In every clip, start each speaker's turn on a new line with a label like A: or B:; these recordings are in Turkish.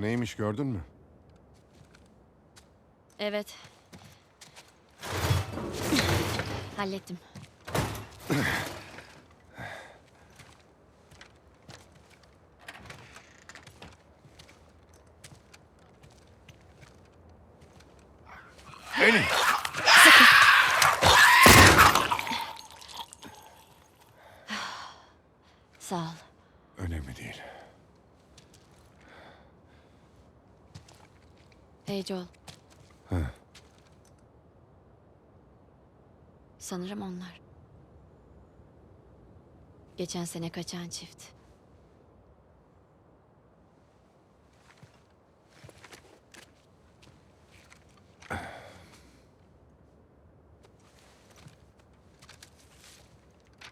A: Neymiş gördün mü?
B: Evet. Hallettim.
A: Elin!
B: Sağ ol.
A: Önemli değil.
B: Hey Joel.
A: Ha,
B: Sanırım onlar. Geçen sene kaçan çift.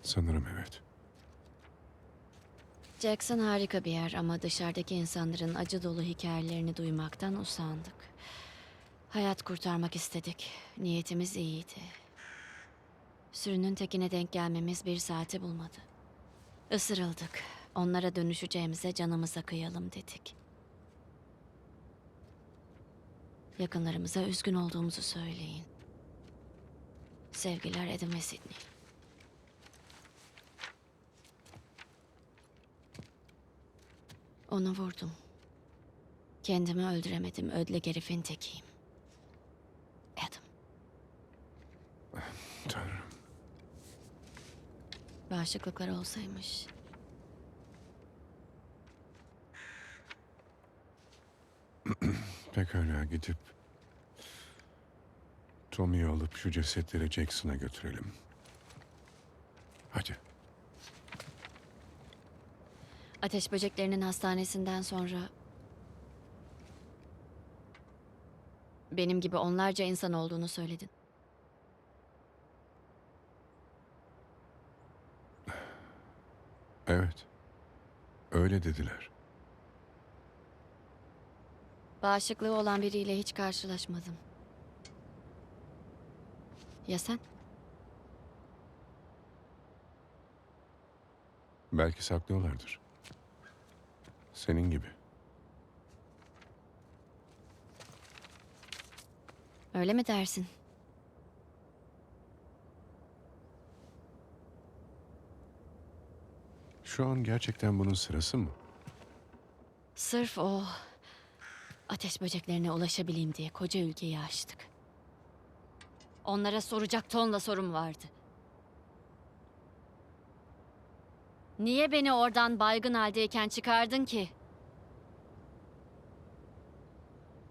A: sanırım evet.
B: Jackson harika bir yer ama dışarıdaki insanların acı dolu hikayelerini duymaktan usandık. Hayat kurtarmak istedik. Niyetimiz iyiydi. Sürünün tekine denk gelmemiz bir saati bulmadı. Isırıldık. Onlara dönüşeceğimize canımıza kıyalım dedik. Yakınlarımıza üzgün olduğumuzu söyleyin. Sevgiler Adam ve Sidney. Onu vurdum. Kendimi öldüremedim. Ödle herifin tekiyim. Adam.
A: Tanrım.
B: Bağışıklıklar olsaymış.
A: Pekala gidip... Tommy'yi alıp şu cesetleri Jackson'a götürelim. Hadi.
B: Ateş böceklerinin hastanesinden sonra... Benim gibi onlarca insan olduğunu söyledin.
A: Evet. Öyle dediler.
B: Bağışıklığı olan biriyle hiç karşılaşmadım. Ya sen?
A: Belki saklıyorlardır. Senin gibi.
B: Öyle mi dersin?
A: Şu an gerçekten bunun sırası mı?
B: Sırf o ateş böceklerine ulaşabileyim diye koca ülkeyi açtık. Onlara soracak tonla sorum vardı. Niye beni oradan baygın haldeyken çıkardın ki?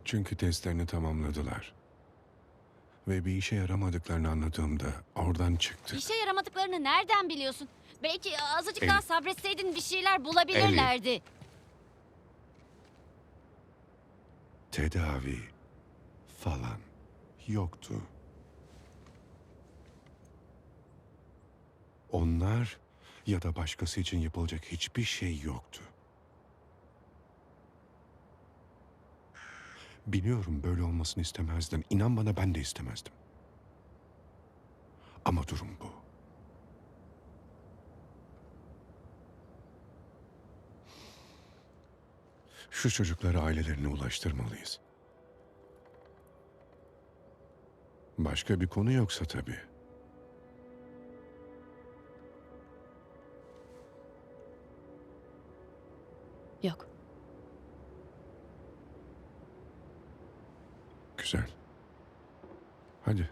A: Çünkü testlerini tamamladılar. Ve bir işe yaramadıklarını anladığımda oradan çıktı.
B: İşe yaramadıklarını nereden biliyorsun? Belki azıcık daha
A: Elif.
B: sabretseydin bir şeyler bulabilirlerdi.
A: Tedavi falan yoktu. Onlar ya da başkası için yapılacak hiçbir şey yoktu. Biliyorum böyle olmasını istemezdin. İnan bana ben de istemezdim. Ama durum bu. Şu çocukları ailelerine ulaştırmalıyız. Başka bir konu yoksa tabii.
B: Yok.
A: Güzel. Hadi